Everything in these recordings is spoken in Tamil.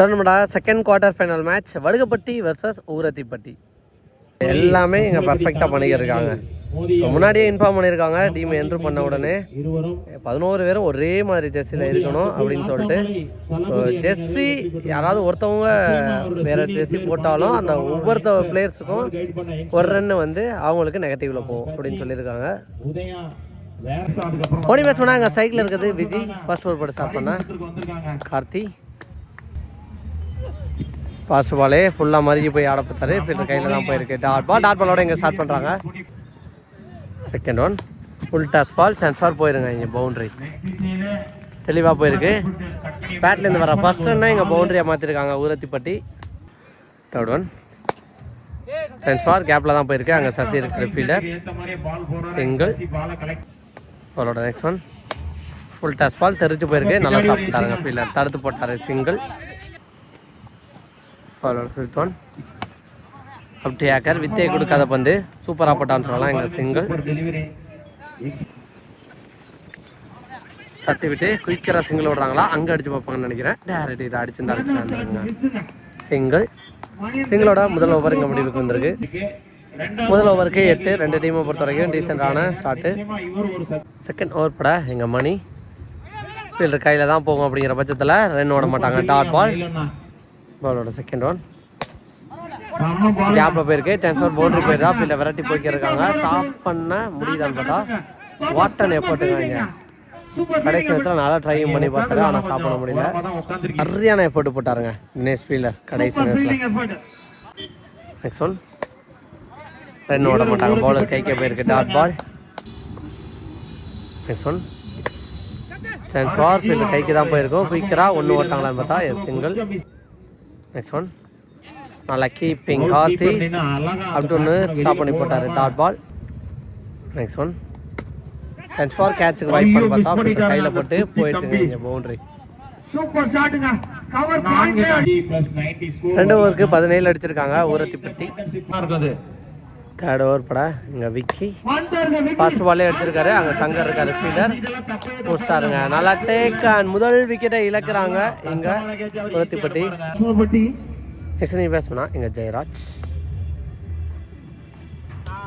டோர்னமெண்ட்டாக second quarter final match Vadugapatti versus Oorathipatti. எல்லாமே இங்கே பர்ஃபெக்டாக பண்ணிக்கிருக்காங்க. முன்னாடியே இன்ஃபார்ம் பண்ணியிருக்காங்க டீம் என்ட்ரு பண்ண உடனே. பதினோரு பேரும் ஒரே மாதிரி ஜெர்சியில் இருக்கணும் அப்படின்னு சொல்லிட்டு. ஸோ ஜெர்சி யாராவது ஒருத்தவங்க வேற ஜெர்சி போட்டாலும் அந்த ஒவ்வொருத்த பிளேயர்ஸுக்கும் ஒரு ரன் வந்து அவங்களுக்கு நெகட்டிவ்ல போகும் அப்படின்னு சொல்லியிருக்காங்க. ஓடி பேச சொன்னாங்க சைக்கிள் இருக்குது. விஜி ஃபர்ஸ்ட் ஓவர் போட்டு ஸ்டார்ட் பண்ண. கார்த்தி ஃபாஸ்ட் பாலே ஃபுல்லாக மருகி போய் ஆட பார்த்தாரு. கையில் தான் போயிருக்கு. டாட் பால் டாட் பாலோட இங்கே ஸ்டார்ட் பண்ணுறாங்க second one full toss ball chance for போயிருங்க இங்கே பவுண்ட்ரி தெளிவாக போயிருக்கு. பேட்லேருந்து வர ஃபர்ஸ்ட் ரன்னா இங்கே பவுண்டரியாக மாற்றிருக்காங்க Oorathipatti. Third one chance for கேப்பில் தான் போயிருக்கு. அங்கே சசி இருக்கிற ஃபீல்டர் சிங்கிள் பாலோட next one full toss ball தெரிஞ்சு போயிருக்கு. நல்லா சாப்பிட்டாருங்க ஃபீல்டர் தடுத்து போட்டார். சிங்கிள் பாலோட ஒன் அப்படி ஏக்கர் வித்தை கொடுக்காத பந்து. சூப்பராக போட்டான்னு சொல்லலாம். எங்கள் சிங்கிள் தட்டி விட்டு குயிக்கராக சிங்கிள் விடுறாங்களா அங்கே அடிச்சு பார்ப்பாங்கன்னு நினைக்கிறேன். டேரக்ட் இதை அடிச்சிருந்தாங்க சிங்கிள் சிங்கிளோட முதல் ஓவர் இங்கே முடிவுக்கு வந்திருக்கு. முதல் ஓவருக்கு எட்டு ரெண்டு டீமை பொறுத்த வரைக்கும் டீசெண்டான ஸ்டார்ட்டு செகண்ட் ஓவர் பட எங்கள் மணி. ஃபீல்டர் கையில் தான் போகும் அப்படிங்கிற பட்சத்தில் ரன் ஓட மாட்டாங்க. டாட் பால் பாலோட செகண்ட் ஒன் கேப்ல போயிருக்கு. சான்ஸ் ஃபார் பவுண்டரி போயிருக்கா ஃபீல்ட விரட்டி போய்க்கிருக்காங்க ஸ்டாப் பண்ண முடியுதான்னு பார்த்தா வாட்டன் எஃபர்ட்டுங்க கடைசி நேரத்தில் நல்லா ட்ரைங் பண்ணி பார்த்தாரு. ஆனால் பண்ண முடியல. சரியான எஃபர்ட் போட்டாருங்க. தினேஷ் ஃபீல்டர் கடைசி நேரத்தில் நெக்ஸ்ட் ஒன் ரன் ஓட மாட்டாங்க. பவுலர் கைக்கே போயிருக்கு. Dot ball next one chance for fielder கைக்கு தான் போயிருக்கும். குயிக்கராக ஒன்று ஓட்டாங்களான்னு பார்த்தா எஸ் சிங்கிள் நெக்ஸ்ட் ஒன் நல்லா கீப்பிங் கார்த்தி அப்படி ஒன்று ஸ்டாப் பண்ணி போட்டார் dot ball. Next one chance for கேட்சுக்கு வைப் பண்ணி பார்த்தா அப்படி கையில் போட்டு போயிடுச்சுங்க இங்கே பவுண்டரி சூப்பர் ஷாட்டுங்க கவர் ரெண்டு ஓவருக்கு பதினேழு அடிச்சிருக்காங்க ஊரத்திப்பட்டி. இருக்குது தேர்ட் ஓவர் பட. இங்கே விக்கி. ஃபர்ஸ்ட் பாலே அடிச்சிருக்காரு அங்கே சங்கர் இருக்காரு ஃபீல்டர் முடிச்சிட்டாருங்க நல்லா டேக் அண்ட் முதல் விக்கெட்டை இழக்கிறாங்க. இங்கே நெக்ஸ்ட் நீ பேசணும்னா இங்கே ஜெயராஜ்.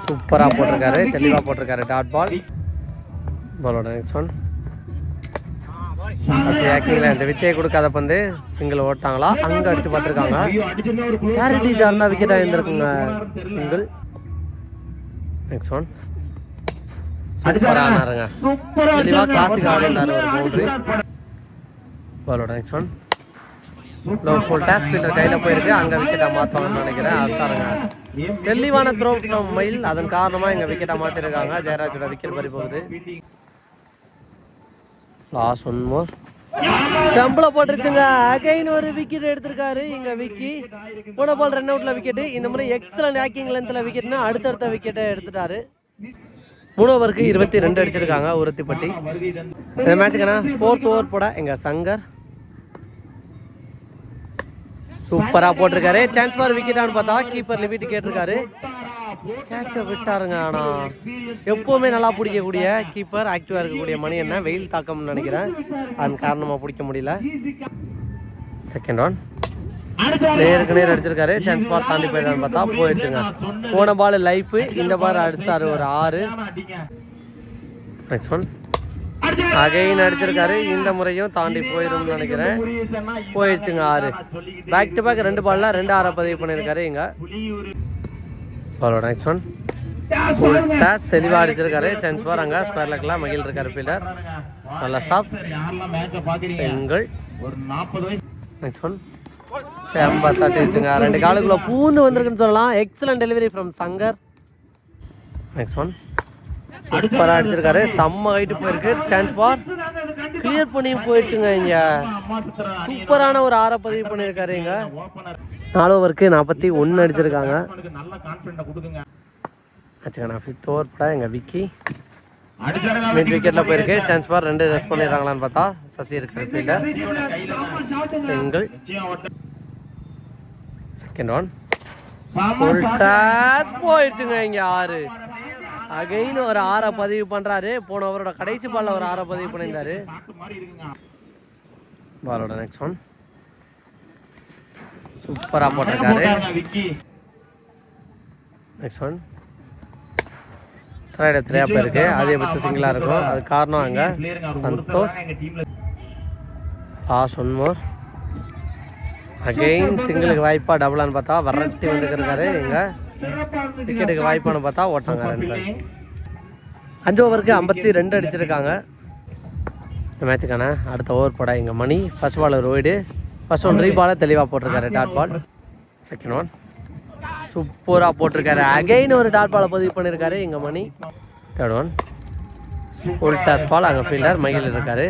சூப்பராக போட்டிருக்காரு. தெளிவாக போட்டிருக்காரு. டாட் பால் பாலோட நெக்ஸ்ட் ஒன் ஆக்கிங்களா இந்த வித்தையை கொடுக்காத பந்து. சிங்கிள் ஓட்டாங்களா அங்கே அடிச்சு பார்த்துருக்காங்க. கிளாரிட்டி ஜார்னா விக்கெட் ஆகியிருந்திருக்குங்க சிங்கிள் நெக்ஸ்ட் ஒன் சூப்பராக ஆனாருங்க. சூப்பரா தெளிவாக கிளாசிக் ஆடினார் ஒரு பவுண்டரி பாலோட next one low full toss fielder கையில் போயிருக்கு. அங்கே விக்கெட்டாக மாற்றுவாங்கன்னு நினைக்கிறேன். அசாருங்க தெளிவான த்ரோ மயில் அதன் காரணமாக எங்கள் விக்கெட்டை மாற்றிருக்காங்க ஜெயராஜோட விக்கெட் பறி போகுது. லாஸ்ட் ஒன் மோர் சம்பளம் போட்டுருச்சுங்க அகைன் ஒரு விக்கெட் எடுத்திருக்காரு. இங்க விக்கி போன பால் ரன் அவுட்ல விக்கெட் இந்த முறை எக்ஸலன்ட் ஹேக்கிங் லென்த்ல விக்கெட்னா அடுத்தடுத்த விக்கெட்டை எடுத்துட்டாரு. மூணு ஓவருக்கு இருபத்தி ரெண்டு அடிச்சிருக்காங்க உருத்திப்பட்டி இந்த மேட்சுக்குண்ணா ஃபோர்த் ஓவர் போட எங்க சங்கர். சூப்பரா போட்டிருக்காரு. சான்ஸ் ஃபார் விக்கெட்டான்னு பார்த்தா கீப்பர் லிமிட் கேட்டிருக்காரு. கேட்சை விட்டாருங்க ஆனா. எப்பவுமே நல்லா பிடிக்கக்கூடிய கீப்பர் ஆக்டிவா இருக்கக்கூடிய மணி என்ன? வெயில் தாக்கம்னு நினைக்கிறேன். அதன் காரணமா பிடிக்க முடியல. செகண்ட் ஒன் நேருக்கு நேர் அடிச்சிருக்காரு. சான்ஸ் பால் தாண்டி போயிருந்தான்னு பார்த்தா போயிடுச்சுங்க. போன பால் லைஃப் இந்த பால் அடிச்சாரு ஒரு ஆறு. நெக்ஸ்ட் ஒன் அகைன் அடிச்சிருக்காரு. இந்த முறையும் தாண்டி போயிரும்னு நினைக்கிறேன். போயிடுச்சுங்க ஆறு. பேக் டு பேக் ரெண்டு பால்ல ரெண்டு ஆறை பதிவு பண்ணியிருக்காரு இங்க. பாலோட நெக்ஸ்ட் ஒன் ஃபுல் டாஸ் தெளிவாக அடிச்சிருக்காரு. சான்ஸ் பாருங்க அங்கே ஸ்கொயர் லெக்கில் மகிழ் இருக்காரு ஃபீல்டர் நல்லா ஸ்டாப் யாரெல்லாம் ஒரு நாற்பது வயசு நெக்ஸ்ட் ஒன் ஸ்டெம்பா தட்டிடுச்சுங்க ரெண்டு காலுக்குள்ள பூந்து வந்திருக்குன்னு சொல்லலாம். Excellent delivery from Shankar next one சூப்பராக அடிச்சிருக்காரு. செம்ம ஹைட்டு போயிருக்கு. சான்ஸ் பார் கிளியர் பண்ணி போயிடுச்சுங்க இங்கே. சூப்பரான ஒரு ஆற பதிவு பண்ணியிருக்காரு இங்கே. நாலு ஓவருக்கு நாற்பத்தி ஒன்று அடிச்சிருக்காங்க. நல்ல ஃபிஃப்த் ஓவர் பட எங்கள் விக்கி மிட் விக்கெட்டில் போயிருக்கு. சான்ஸ் பார் ரெண்டு ரெஸ்ட் பண்ணிடுறாங்களான்னு பார்த்தா சசி இருக்கிற ஃபீல்டர் சிங்கிள் செகண்ட் ஒன் போயிடுச்சுங்க இங்க ஆறு. அகைன் ஒரு ஆறை பதிவு பண்றாரு. போன அவரோட கடைசி பால்ல ஒரு ஆறை பதிவு பண்ணியிருந்தாரு. பாலோட நெக்ஸ்ட் ஒன் சூப்பராக போட்டிருக்காரு. நெக்ஸ்ட் ஒன் த்ரைட் த்ரேயா போயிருக்கு. அதிகபட்ச சிங்கிளாக இருக்கும். அது காரணம் அங்கே Santhosh. Last one more again சிங்கிளுக்கு வாய்ப்பா டபுளான்னு பார்த்தா வரட்டி வந்துருக்காரு இங்கே விக்கெட்டுக்கு வாய்ப்பான்னு பார்த்தா ஓட்டாங்க ரெண்டு அஞ்சு ஓவருக்கு ஐம்பத்தி ரெண்டு அடிச்சிருக்காங்க. இந்த மேட்சுக்கான அடுத்த ஓவர் போட இங்கே மணி. ஃபர்ஸ்ட் பால் ஒரு ஒய்டு ஃபர்ஸ்ட் ஒன் ரீபாலை தெளிவாக போட்டிருக்காரு டாட் பால் செகண்ட் ஒன் சூப்பராக போட்டிருக்காரு. அகைன் ஒரு டாட் பாலை பதிவு பண்ணியிருக்காரு இங்கே Mani. Third one full toss ball அங்கே ஃபீல்டர் மகிழ் இருக்காரு.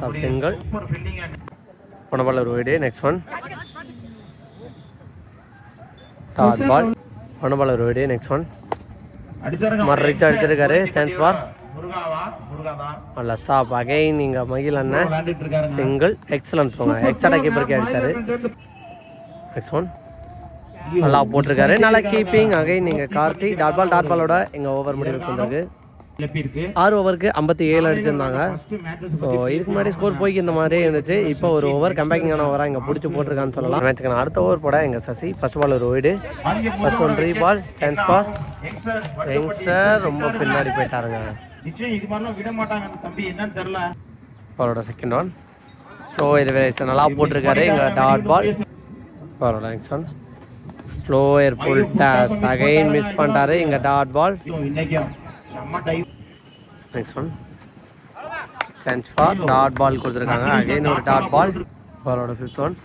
சப் சிங்கிள் போன பால் ஒரு wide next one dot ball போன பால் ஒரு ஒய்டு நெக்ஸ்ட் ஒன் மறு ரிச் அடிச்சிருக்காரு. சான்ஸ் பார் நல்ல ஸ்டாப் அகைன் இங்கே மகிழ் அண்ணன் சிங்கிள் எக்ஸலன்ட் போங்க. எக்ஸ்ட்ரா கீப்பருக்கு அடிச்சாரு நெக்ஸ்ட் ஒன் நல்லா போட்டிருக்காரு. நல்லா கீப்பிங் அகைன் நீங்கள் கார்த்தி. டாட் பால் டாட் பாலோட எங்கள் ஓவர் முடிவுக்கு வந்திருக்கு. ஆறு ஓவருக்கு ஐம்பத்தி ஏழு அடிச்சிருந்தாங்க. ஸோ இதுக்கு முன்னாடி ஸ்கோர் போய்க்கு இந்த மாதிரி இருந்துச்சு. இப்போ ஒரு ஓவர் கம்பேக்கிங்கான ஓவராக இங்கே பிடிச்சி போட்டிருக்கான்னு சொல்லலாம். மேட்ச்சுக்கு நான் அடுத்த ஓவர் போட எங்கள் சசி. ஃபர்ஸ்ட் பால் ஒரு ஒய்டு ஃபர்ஸ்ட் ஒன் ரீ பால் சான்ஸ் பால் யங்ஸ்டர் ரொம்ப பின்னாடி போயிட்டாருங்க. நிச்சயம் இது மாதிரிலாம் விட மாட்டாங்க தம்பி. என்னன்னு தெரியல. பாலோட செகண்ட் ஒன் ஸ்லோ இது நல்லா போட்டிருக்காரு. எங்கள் டாட் பால் பாலோட next one slow air full toss again miss பண்ணிட்டாரு. இங்கே dot ball next one chance for dot ball கொடுத்துருக்காங்க. அகைன் ஒரு டாட் பால் பாலோட ஃபிஃப்த் ஒன்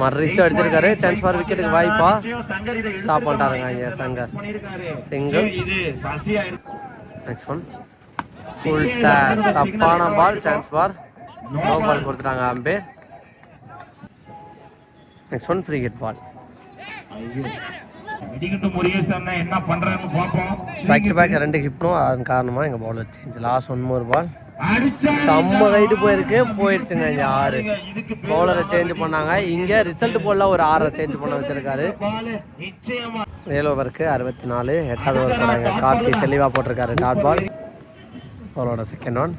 மறிச்சு அடிச்சிருக்காரு. சான்ஸ் ஃபார் விக்கெட்டுக்கு வாய்ப்பா. ஸ்டாப் பண்ணிட்டாருங்க. ஐயா Shankar. Single next one full toss தப்பான ball chance for no ball கொடுத்துட்டாங்க umpire. Next one free hit ball back to back ரெண்டு ஹிப்னும் அதன் காரணமாக எங்கள் bowler change last one more ball செம்ம ரைட்டு போயிருக்கு. போயிடுச்சுங்க இங்கே ஆறு. இதுக்கு பவுலரை சேஞ்ச் பண்ணாங்க. இங்கே ரிசல்ட் போல ஒரு ஆறை சேஞ்ச் பண்ண வச்சிருக்காரு. ஏழு ஓவருக்கு அறுபத்தி நாலு எட்டாவது ஓவர் போனாங்க கார்த்தி தெளிவாக போட்டிருக்காரு டாட் பால் பவுலரோட செகண்ட் ஒன்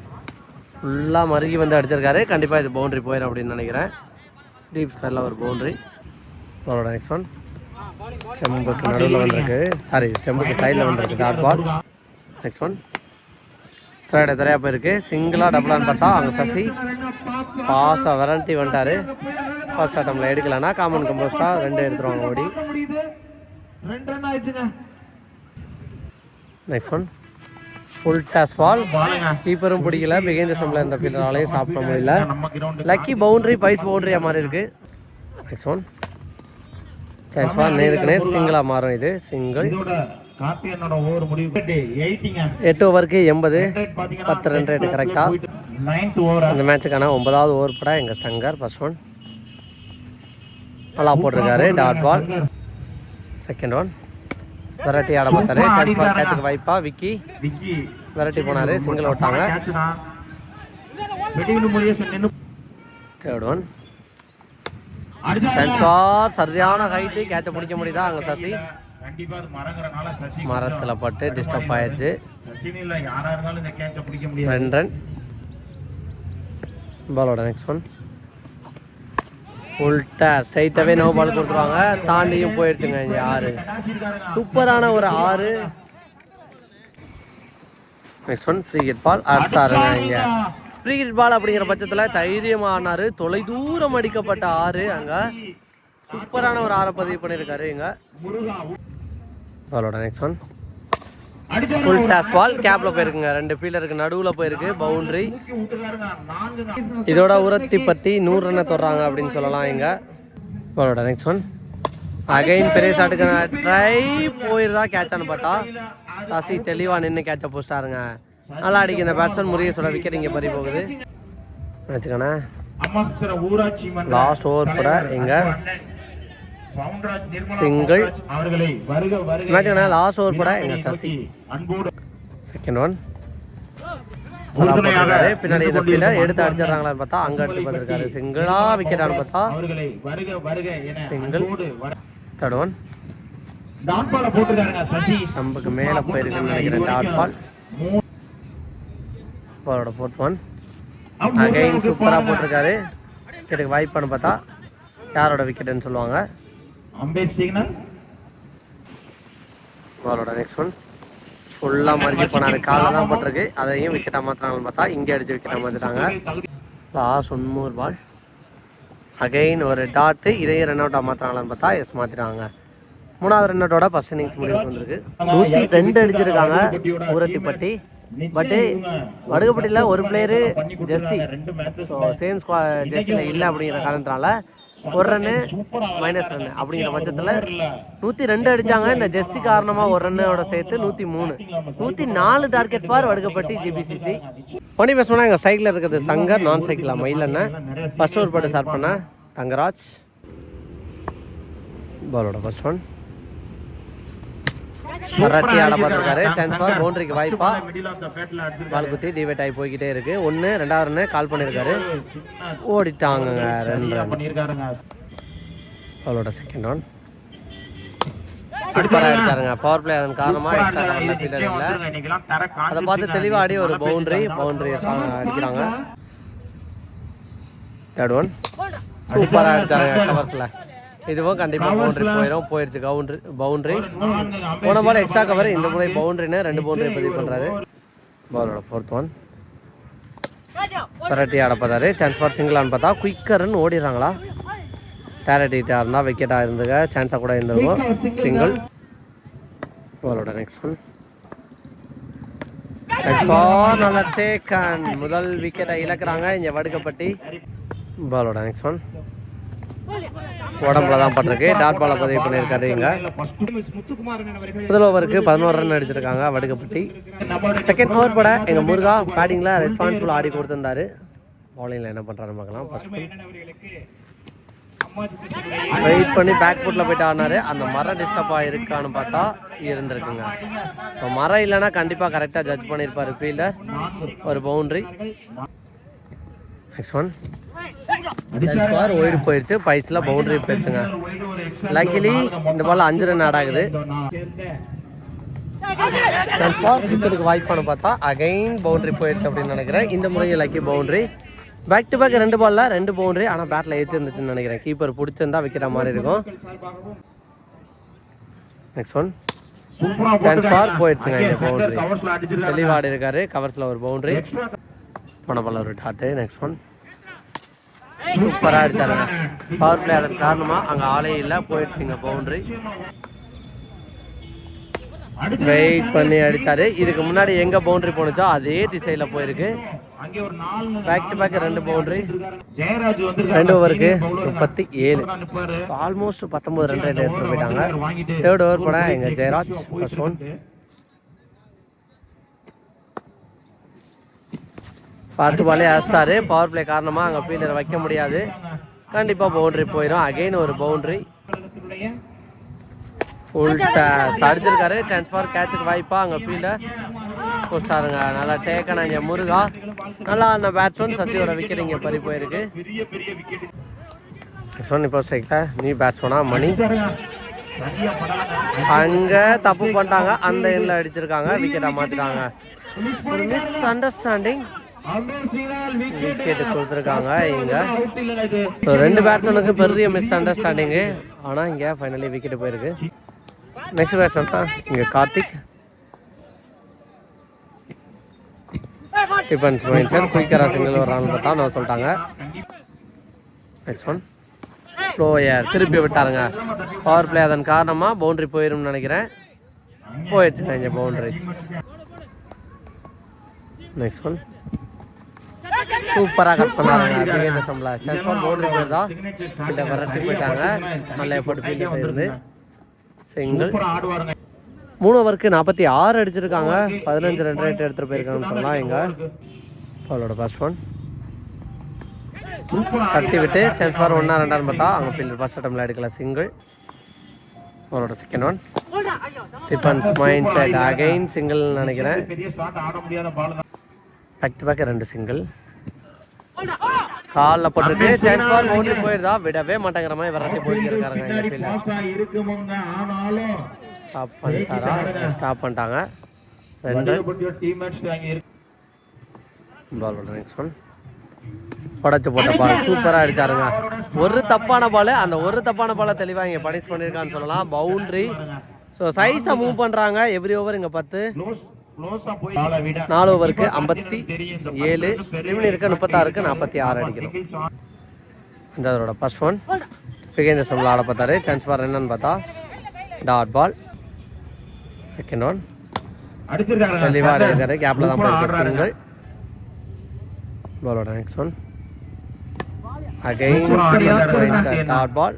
ஃபுல்லாக மருகி வந்து அடிச்சிருக்காரு. கண்டிப்பாக இது பவுண்ட்ரி போயிடும் அப்படின்னு நினைக்கிறேன். டீப் ஸ்கொயரில் ஒரு பவுண்ட்ரி பவுலரோட நெக்ஸ்ட் ஒன் ஸ்டெம்புக்கு நடுவில் வந்திருக்கு. சாரி ஸ்டெம்புக்கு சைடில் வந்திருக்கு dot ball next one third எதிரையாக போயிருக்கு. சிங்கிளாக டபுளான்னு பார்த்தா அவங்க சசி ஃபாஸ்ட்டாக விரண்டி வந்துட்டாரு. ஃபர்ஸ்ட் அட்டம்ல எடுக்கலன்னா காமன் கம்போஸ்டாக ரெண்டு எடுத்துருவாங்க ஓடி. Next one full toss ball கீப்பரும் பிடிக்கல. பிகைந்த சம்பளம் இருந்த ஃபீல்டராலையும் சாப்பிட முடியல. லக்கி பவுண்டரி பைஸ் பவுண்டரியா மாதிரி இருக்கு. நெக்ஸ்ட் ஒன் சான்ஸ் பால் நேருக்கு நேர் சிங்கிளாக மாறும் இது. சிங்கிள் ஓவர் முடிவு எட்டு ஓவருக்கு எண்பது பத்து ரன் ரேட்டு கரெக்டா நைன்த் ஓவர் அந்த மேட்சுக்கான ஒன்பதாவது ஓவர் பட எங்கள் சங்கர் ஃபர்ஸ்ட் ஒன் நல்லா போட்டிருக்காரு dot ball second one variety ஆட பார்த்தாரு. சான்ஸ் பால் கேட்சுக்கு வாய்ப்பா விக்கி. வெரைட்டி போனாரு சிங்கிள் ஓட்டாங்க கேட்ச் நின்னு தேர்ட் ஒன் சரியான ஹைட்டு கேட்சை பிடிக்க முடியுதா அங்கே சசி? மரத்தில் பட்டு டிஸ்டர்ப் ஆயிடுச்சு. ரெண்டு ரன் பாலோட நெக்ஸ்ட் ஒன் உல்ட்டா ஸ்ட்ரைட்டாகவே நோ பால் கொடுத்துருவாங்க. தாண்டியும் போயிடுச்சுங்க இங்கே ஆறு. சூப்பரான ஒரு ஆறு. Next one free hit ball அடிச்சாருங்க இங்கே. ஃப்ரீ ஹிட் பால் அப்படிங்கிற பட்சத்தில் தைரியமாக ஆனாரு. தொலை தூரம் அடிக்கப்பட்ட ஆறு அங்கே. சூப்பரான ஒரு ஆறை பதிவு பண்ணியிருக்காரு இங்கே. பாலோட next one full toss ball கேப்ல போயிருக்குங்க. ரெண்டு ஃபீல்டருக்கு நடுவில் போயிருக்கு. பவுண்டரி இதோட உரத்தி பத்தி நூறு ரன்னை தொடுறாங்க அப்படின்னு சொல்லலாம் இங்க. பாலோட நெக்ஸ்ட் ஒன் அகைன் பெரிய ஷாட்டுக்கு ட்ரை போயிருந்தா கேட்சான்னு பார்த்தா சசி தெளிவா நின்று கேட்ச போஸ்டாருங்க நல்லா அடிக்க இந்த பேட்ஸ்மேன் முருகேஷோட விக்கெட் இங்கே பறி போகுது. வச்சுக்கண்ணே லாஸ்ட் ஓவர் கூட இங்க. வருக வச்சுக்கண்ணே லாஸ்ட் ஓவர் கூட எங்க சசி? செகண்ட் ஒன் பின்னாடி ஃபீல்டர் கொண்டிருக்கும் எடுத்து அடிச்சிடறாங்களான்னு பார்த்தா அங்க அடிச்சு பார்த்துருக்காரு. சிங்கிளா விக்கெட்டான்னு பார்த்தா வர தேர்ட் ஒன் மேலே போயிருக்குன்னு நினைக்கிறேன் டாட் பால் பாலோட ஃபோர்த் ஒன் அகைன் சூப்பராக. போட்டிருக்காரு. எனக்கு வாய்ப்பான்னு பார்த்தா யாரோட விக்கெட்டுன்னு சொல்லுவாங்க? அம்பேர் சிக்னல் பாலோட நெக்ஸ்ட் ஒன் ஃபுல்லாக மார்க்கெட் போனாரு காலில் தான் போட்டிருக்கு. அதையும் விக்கெட்டாக மாற்றினாங்கன்னு பார்த்தா இங்கே அடிச்சு விக்கெட்டாக மாற்றிட்டாங்க லாஸ்ட் ஒன் பால் அகைன் ஒரு டாட்டு இதையும் ரன் அவுட்டாக மாற்றினாங்களான்னு பார்த்தா எஸ் மாற்றிட்டாங்க மூணாவது ரன் அவுட்டோட ஃபர்ஸ்ட் இன்னிங்ஸ் முடிவுக்கு வந்திருக்கு. நூற்றி ரெண்டு அடிச்சிருக்காங்க ஊரத்திப்பட்டி. பட்டு வடுகப்பட்டியில் ஒரு player jersey so same squad ஜெர்சியில் இல்லை அப்படிங்கிற காரணத்தினால ஒரு ரன்னு மைனஸ் ரன் அப்படிங்கிற பட்சத்தில் நூற்றி ரெண்டு அடிச்சாங்க. இந்த ஜெர்சி காரணமாக ஒரு ரன்னோட சேர்த்து நூற்றி மூணு. நூற்றி நாலு target for Vadugapatti GBCC only face பண்ணால் எங்கள் சைக்கிளில் இருக்கிறது சங்கர். நான் சைக்கிளா மயிலண்ணன் ஃபர்ஸ்ட் ஒரு பாட்டு ஸ்டார்ட் பண்ண தங்கராஜ். பாலோட ஃபர்ஸ்ட் ஒன் மராட்டி ஆட பார்த்துருக்காரு. சான்ஸ் ஃபார் பவுண்டரிக்கு வாய்ப்பா. பால் குத்தி டிவேட் ஆகி போய்கிட்டே இருக்கு. ஒன்று ரெண்டாவது ரன்னு கால் பண்ணியிருக்காரு ஓடிட்டாங்கங்க ரெண்டு ரன் அவளோட செகண்ட் ஒன் சூப்பராக அடிச்சாருங்க. பவர் பிளே அதன் காரணமாக எக்ஸ்ட்ரா கவரில் ஃபீல்டர் இல்லை. அதை பார்த்து தெளிவாக ஆடி ஒரு பவுண்டரி பவுண்டரி அடிக்கிறாங்க. தேர்ட் ஒன் சூப்பராக அடிச்சாருங்க கவர்ஸில் இதுவும் கண்டிப்பாக பவுண்டரி போயிடும் போயிடுச்சு கவுண்டரி பவுண்டரி போன பால் எக்ஸ்ட்ரா கவர் இந்த முறை பவுண்டரின்னு ரெண்டு பவுண்டரி பதிவு பண்ணுறாரு பாலோட ஃபோர்த் ஒன் பரட்டி ஆட பார்த்தாரு சான்ஸ் ஃபார் சிங்கிளான்னு பார்த்தா குயிக்கர்னு ஓடிடுறாங்களா? டேரட்டிட்டாக இருந்தால் விக்கெட்டாக இருந்துங்க சான்ஸாக கூட இருந்திருக்கும். சிங்கிள் பாலோட நெக்ஸ்ட் ஒன் நல்ல டேக்கன் முதல் விக்கெட்டை இழக்கிறாங்க. இங்கே வடுக்கப்பட்டி. பாலோட நெக்ஸ்ட் ஒன் உடம்புல தான் பட்டிருக்கு. டாட் பாலை பதிவு பண்ணியிருக்காரு இங்கே முதல் ஓவருக்கு பதினோரு ரன் அடிச்சிருக்காங்க வடுகப்பட்டி. செகண்ட் ஓவர் பட எங்கள் முருகா பேட்டிங்கில் ரெஸ்பான்சிபிள் ஆடி கொடுத்துருந்தாரு. பவுலிங்கில் என்ன பண்ணுறாரு பார்க்கலாம். ஃபர்ஸ்ட் வெயிட் பண்ணி பேக் ஃபுட்டில் போயிட்டு ஆடினாரு. அந்த மரம் டிஸ்டர்ப் ஆகிருக்கான்னு பார்த்தா இருந்திருக்குங்க. ஸோ மரம் இல்லைன்னா கண்டிப்பாக கரெக்டாக ஜட்ஜ் பண்ணியிருப்பாரு ஃபீல்டர் ஒரு boundary next one for wide போயிடுச்சு பைஸில் பவுண்டரி போயிடுச்சுங்க லக்கிலி இந்த பால் அஞ்சு ரன் ஆட் ஆகுது ஃபார் வாய்ப்பானு பார்த்தா அகைன் பவுண்டரி போயிடுச்சு அப்படின்னு நினைக்கிறேன். இந்த முறையில் lucky boundary back to back ரெண்டு பால்ல ரெண்டு பவுண்டரி ஆனால் பேட்டில் ஏற்றி இருந்துச்சுன்னு நினைக்கிறேன். கீப்பர் பிடிச்சிருந்தா வைக்கிற மாதிரி இருக்கும். நெக்ஸ்ட் ஒன் சான்ஸ் ஃபார் போயிடுச்சுங்க இந்த பவுண்டரி தெளிவாடி இருக்காரு கவர்ஸில் ஒரு பவுண்டரி போன பால் ஒரு டாட்டு நெக்ஸ்ட் ஒன் சூப்பராக அடிச்சாருங்க பவர் பிளே அதன் காரணமாக அங்கே ஆளே இல்லை போயிடுச்சுங்க பவுண்ட்ரி வெயிட் பண்ணி அடிச்சாரு. இதுக்கு முன்னாடி எங்கே பவுண்ட்ரி போனுச்சோ அதே திசையில் போயிருக்கு. அங்கே ஒரு பேக் டு பேக் ரெண்டு பவுண்டரி ரெண்டு ஓவருக்கு முப்பத்தி ஏழு. ஆல்மோஸ்ட் பத்தொன்பது ரன் ரேட் எடுத்துட்டு போயிட்டாங்க. தேர்ட் ஓவர் போட எங்க ஜெயராஜ் ஃபர்ஸ்ட் ஒன் ஃபஸ்ட்டு பாலே அடிச்சாரு பவர் பிளே காரணமாக அங்கே ஃபீல்டர் வைக்க முடியாது. கண்டிப்பாக பவுண்டரி போயிடும் அகெயின் ஒரு பவுண்ட்ரி ஃபுல் டாஸ் அடிச்சிருக்காரு. சான்ஸ் ஃபார் கேட்சுக்கு வாய்ப்பா அங்கே ஃபீல்டர் போஸ்டாருங்க நல்லா டேக்கன் இங்கே முருகா. நல்லா அந்த பேட்ஸ்மேன் சசியோட விக்கெட் இங்கே பறி போயிருக்கு. பெரிய பெரிய சொன்ன இப்போ ஸ்ட்ரைக்கில் நீ பேட்ஸ்மேனா மணி. அங்கே தப்பு பண்ணிட்டாங்க. அந்த எண்ணில் அடிச்சிருக்காங்க. விக்கெட்டாக மாற்றிட்டாங்க ஒரு misunderstanding umpire signal wicket wicket கொடுத்துருக்காங்க இங்கே. ஸோ ரெண்டு பேட்ஸ்மேனுக்கு பெரிய மிஸ் அண்டர்ஸ்டாண்டிங்கு ஆனால் இங்கே ஃபைனலி விக்கெட் போயிருக்கு. நெக்ஸ்ட் பேட்ஸ்மேன் தான். இங்கே கார்த்திக். டிஃபன்ஸ் பாயிண்ட் சார் குயிக்கராக சிங்கிள் வர்றான்னு பார்த்தா நான் சொல்லிட்டாங்க. நெக்ஸ்ட் ஒன் ஸ்லோயர் திருப்பி விட்டாருங்க. பவர் பிளே அதன் காரணமாக பவுண்டரி போயிரும்னு நினைக்கிறேன். போயிடுச்சுங்க இங்கே பவுண்டரி நெக்ஸ்ட் ஒன் சூப்பராக கட் விக்கெட் சம்பளம் சான்ஸ் ஃபார் பவுண்டரி போயிருந்தா கிட்ட விரட்டி போயிட்டாங்க. நல்ல எஃபோர்ட் ஃபீல்டு போயிருந்து சிங்கிள் மூணு ஓவருக்கு நாற்பத்தி ஆறு அடிச்சிருக்காங்க. பதினஞ்சு ரன் ரேட் எடுத்துகிட்டு போயிருக்காங்கன்னு சொல்லலாம் எங்க அவளோட ஃபர்ஸ்ட் ஒன் தட்டி விட்டு சான்ஸ் ஃபார் ஒன்றா ரெண்டான்னு பார்த்தா அவங்க ஃபீல்டர் ஃபர்ஸ்ட் அட்டம்ல அடிக்கல சிங்கிள் அவளோட second one defence mind set again single நினைக்கிறேன். பேக் டு பேக் ரெண்டு சிங்கிள் காலில் போட்டுருக்கு சான்ஸ் ஃபார் பவுண்டரி போயிருந்தா விடவே மாட்டேங்கிற மாதிரி விரட்டி போயிட்டு இருக்காருங்க ஸ்டாப் பண்ணிட்டாரா? ஸ்டாப் பண்ணிட்டாங்க. ரெண்டு. பாலோட நெக்ஸ்ட் ஒன் உடச்சு போட்ட பால் சூப்பராக அடிச்சாருங்க. ஒரு தப்பான பால் அந்த ஒரு தப்பான பாலை தெளிவாக இங்கே பனிஷ் பண்ணியிருக்கான்னு சொல்லலாம். பவுண்ட்ரி ஸோ சைஸை மூவ் பண்ணுறாங்க எவ்ரி ஓவர் இங்கே பத்து. நாலு ஓவருக்கு ஐம்பத்தி ஏழு லிமிட் இருக்க முப்பத்தாறுக்கு நாற்பத்தி ஆறு அடிக்கணும் இந்த அவரோட ஃபர்ஸ்ட் ஒன் விகேந்திர சிம்பிள் ஆட பார்த்தாரு சான்ஸ் பார் என்னன்னு பார்த்தா டாட் பால் செகண்ட் ஒன் தெளிவாக இருக்காரு. கேப்பில் தான் போயிருக்கு சிங்கிள். பாலோட next one again dot ball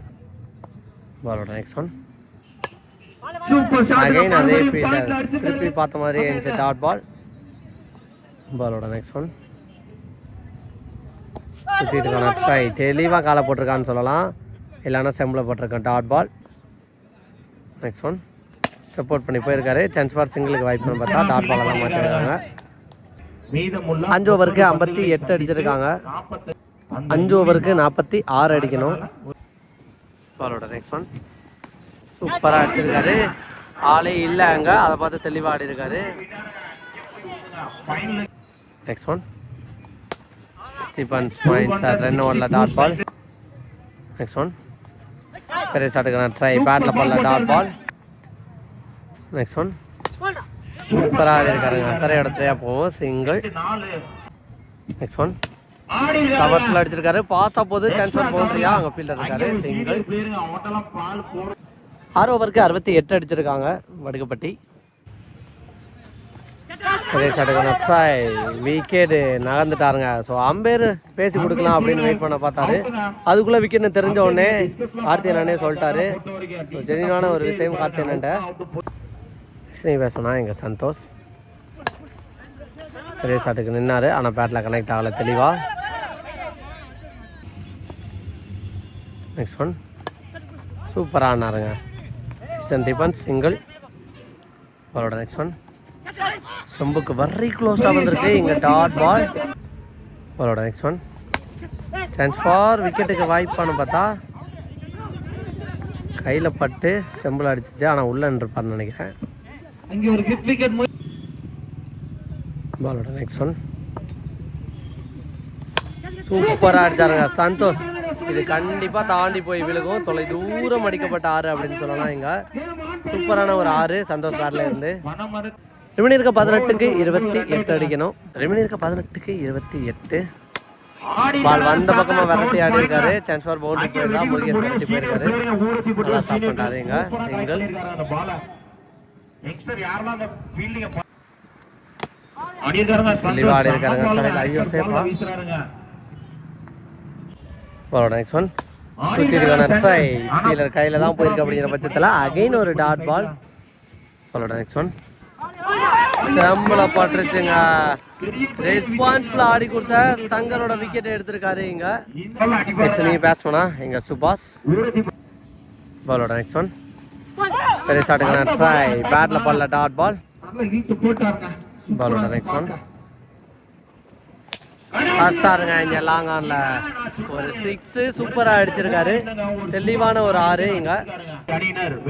பாலோட நெக்ஸ்ட் ஒன் அகைன் அதே ஃபீல்டர் திருப்பி பார்த்த மாதிரி இருந்துச்சு டாட் பால் பாலோட நெக்ஸ்ட் ஒன் சுற்றிட்டு இருக்கான ட்ரை தெளிவாக காலை போட்டிருக்கான்னு சொல்லலாம். இல்லைன்னா செம்பில் போட்டிருக்கான் dot ball next one support பண்ணி போயிருக்காரு. சான்ஸ் ஃபார் சிங்கிளுக்கு வாய்ப்புன்னு பார்த்தா டாட் பாலை தான் மாற்றிருக்காங்க அஞ்சு ஓவருக்கு ஐம்பத்தி எட்டு அடிச்சிருக்காங்க. அஞ்சு ஓவருக்கு நாற்பத்தி ஆறு அடிக்கணும். பாலோட நெக்ஸ்ட் ஒன் சூப்பராக அடிச்சிருக்காரு. ஆளே இல்லை அங்கே. அதை பார்த்து தெளிவாக ஆடி இருக்காரு next one defence points or ரெண்டு ஓவரில் டாட் பால் நெக்ஸ்ட் ஒன் பெரிய சாட்டுக்கு ட்ரை பேட்டில் பால்ல டாட் பால் நெக்ஸ்ட் ஒன் சூப்பராக ஆடி இருக்காருங்க அத்தனை இடத்துலையாக போவோம் சிங்கிள் நெக்ஸ்ட் ஒன் கவர்ஸில் அடிச்சிருக்காரு. ஃபாஸ்ட்டாக போகுது. சான்ஸ் ஃபார் பவுண்டரியா அங்கே ஃபீல்டர் இருக்காரு. சிங்கிள் ஆறு ஓவருக்கு அறுபத்தி எட்டு அடிச்சிருக்காங்க வடுகப்பட்டி. ட்ரை விக்கெட்டு நகர்ந்துட்டாருங்க. ஸோ அம்பேர் பேசி கொடுக்கலாம் அப்படின்னு வெயிட் பண்ண பார்த்தாரு. அதுக்குள்ளே விக்கெட்னு தெரிஞ்ச உடனே கார்த்தியனே சொல்லிட்டாரு. ஸோ ஜெனிவான ஒரு விஷயம் கார்த்தியனன்ட்ட கிருஷ்ணி பேசணும் எங்கள் சந்தோஷ். பெரிய ஷாட்டுக்கு நின்னாரு. ஆனால் பேட்டில் கனெக்ட் ஆகலை தெளிவாக நெக்ஸ்ட் ஒன் சூப்பராக ஆனாருங்க. டிபன் சிங்கிள் அவரோட நெக்ஸ்ட் ஒன் சொம்புக்கு வெரி க்ளோஸ்டாக வந்திருக்கு. இங்கே டாட் பால் அவரோட நெக்ஸ்ட் ஒன் சான்ஸ் ஃபார் விக்கெட்டுக்கு வாய்ப்பான்னு பார்த்தா கையில் பட்டு ஸ்டெம்பிள் அடிச்சிச்சு. ஆனால் உள்ள இருப்பார்னு நினைக்கிறேன். பாலோட நெக்ஸ்ட் ஒன் சூப்பராக அடிச்சாருங்க. சந்தோஷ். இது கண்டிப்பாக தாண்டி போய் விழுகும். தொலை தூரம் அடிக்கப்பட்ட ஆறு அப்படின்னு சொல்லலாம் இங்கே. சூப்பரான ஒரு ஆறு சந்தோஷ் பேட்டில் இருந்து. ரிமினி இருக்க பதினெட்டுக்கு இருபத்தி எட்டு அடிக்கணும். ரிமினி இருக்க பதினெட்டுக்கு இருபத்தி எட்டு. பால் வந்த பக்கமாக விரட்டி ஆடி இருக்காரு சான்ஸ் ஃபார் பவுண்டரி போயிருக்கா முருகேஷ் விரட்டி போயிருக்காரு. நல்லா ஸ்டாப் பண்ணிட்டாரு இங்க. சிங்கிள் ஆடி இருக்காருங்க தெளிவா ஐயோ, சேஃபா? பாலோட நெக்ஸ்ட் ஒன் சுற்றி இருக்கான ட்ரை கீழர் கையில் தான் போயிருக்கு அப்படிங்கிற பட்சத்தில் அகைன் ஒரு டாட் பால் பாலோட நெக்ஸ்ட் ஒன் செம்பல பட்டுருச்சுங்க. ரெஸ்பான்சிபிள் ஆடி கொடுத்த சங்கரோட விக்கெட் எடுத்திருக்காரு இங்க. நெக்ஸ்ட் நீ பேட்ஸ்மனா எங்க சுபாஷ். ஊரத்தி பாலோட நெக்ஸ்ட் ஒன் பெரிய ஷாட்டுக்கான ட்ரை பேட்ல பால்ல டாட் பால் பாலோட நெக்ஸ்ட் ஒன் ஃபர்ஸ்டாருங்க இங்க லாங் ஆன்ல ஒரு சிக்ஸ் சூப்பரா அடிச்சிருக்காரு. தெளிவான ஒரு ஆறு இங்க.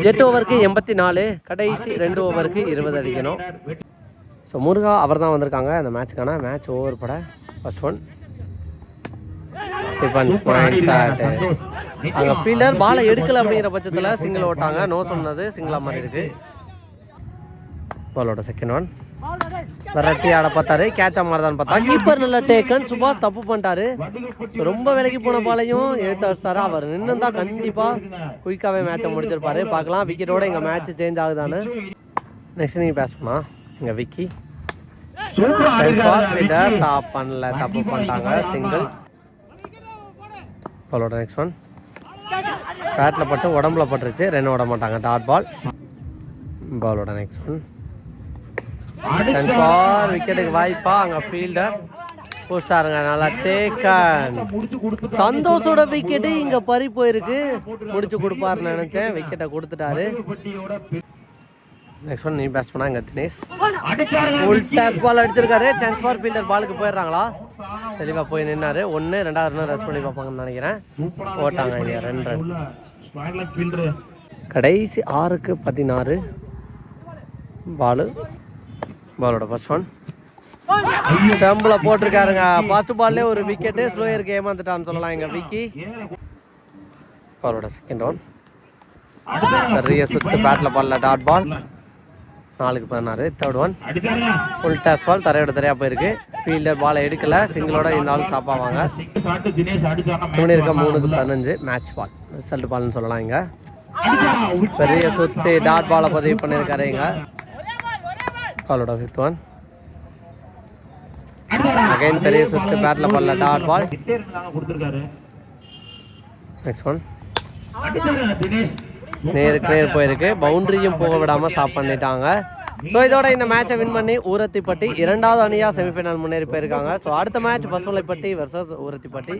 எட்டு ஓவருக்கு எண்பத்தி நாலு. கடைசி ரெண்டு ஓவருக்கு இருபது அடிக்கணும். ஸோ முருகா அவர் தான் வந்திருக்காங்க அந்த மேட்ச்க்கான மேட்ச் ஓவர் பட. ஃபர்ஸ்ட் ஒன் அங்கே ஃபீல்டர் பாலை எடுக்கல அப்படிங்கிற பட்சத்தில் சிங்கிள் ஓட்டாங்க நோ சொன்னது சிங்கிளா மாதிரி இருக்கு பாலோட செகண்ட் ஒன் விரட்டி ஆட பார்த்தாரு கேட்ச் மாதிரி பார்த்தா கீப்பர் நல்ல டேக்கன் சுபாஷ் தப்பு பண்ணிட்டாரு. ரொம்ப விலைக்கு போன பாலையும் எடுத்து அடிச்சாரு அவர் நின்று தான் கண்டிப்பாக குயிக்காகவே மேட்சை முடிச்சிருப்பாரு. பார்க்கலாம். விக்கெட்டோட எங்கள் மேட்ச் சேஞ்ச் ஆகுதான்னு. நெக்ஸ்ட் நீங்கள் பேச போனா எங்கள் விக்கி ஸ்டாப் பண்ணல தப்பு பண்ணிட்டாங்க. சிங்கிள் பாலோட நெக்ஸ்ட் ஒன் பேட்டில் பட்டு உடம்புல பட்டுருச்சு. ரன் விட மாட்டாங்க. டாட் பால் பாலோட நெக்ஸ்ட் ஒன் ஃபார் விக்கெட்டுக்கு வாய்ப்பா. அங்கே ஃபீல்டர் போஸ்டாருங்க. நல்லா டேக்கன் சந்தோஷோட விக்கெட்டு இங்க பறி போயிருக்கு. முடிச்சு கொடுப்பாருன்னு நினைச்சேன். விக்கெட்டை கொடுத்துட்டாரு. நெக்ஸ்ட் ஒன் நீ பேஸ் பண்ணா இங்க தினேஷ். ஃபுல் டாஸ் பால் அடிச்சிருக்காரு. சான்ஸ் ஃபார் ஃபீல்டர் பாலுக்கு போயிடுறாங்களா? தெளிவா போய் நின்னாரு. ஒன்று ரெண்டாவது ரன் ரெஸ்ட் பண்ணி பார்ப்பாங்கன்னு நினைக்கிறேன். போட்டாங்க இங்க ரெண்டு ரன் கடைசி ஆறுக்கு பதினாறு. பாலு பாலோட ஃபர்ஸ்ட் ஒன் ஸ்டம்பில் போட்டிருக்காருங்க. ஃபர்ஸ்ட் பால்லே ஒரு விக்கெட்டு ஸ்லோயருக்கு ஏமாந்துட்டான்னு சொல்லலாம் எங்க விக்கி. பாலோட செகண்ட் ஒன் பெரிய சுத்து பேட்டில் பால்ல டாட் பால் நாலுக்கு பதினாறு third one full toss ball தரையோட தரையா போயிருக்கு. ஃபீல்டர் பாலை எடுக்கல. சிங்கிளோட இருந்தாலும் சாப்பாவாங்க மூணு இருக்க மூணுக்கு பதினஞ்சு மேட்ச் பால் ரிசல்ட் பால்னு சொல்லலாம் இங்க. பெரிய சுத்து டாட் பாலை பதிவு பண்ணியிருக்காரு இங்க. காலோட ஃபிஃப்த் ஒன் அகைன் பெரிய சுத்து பேட்ல பால்ல டாட் பால் நெக்ஸ்ட் ஒன் நேருக்கு நேர் போயிருக்கு. பவுண்டரியும் போக விடாமல் ஸ்டாப் பண்ணிட்டாங்க. ஸோ இதோட இந்த மேட்சை வின் பண்ணி ஊரத்திப்பட்டி இரண்டாவது அணியா செமிஃபைனல் முன்னேறி போயிருக்காங்க. ஸோ அடுத்த மேட்ச் பசுமலைப்பட்டி வர்சஸ் ஊரத்திப்பட்டி.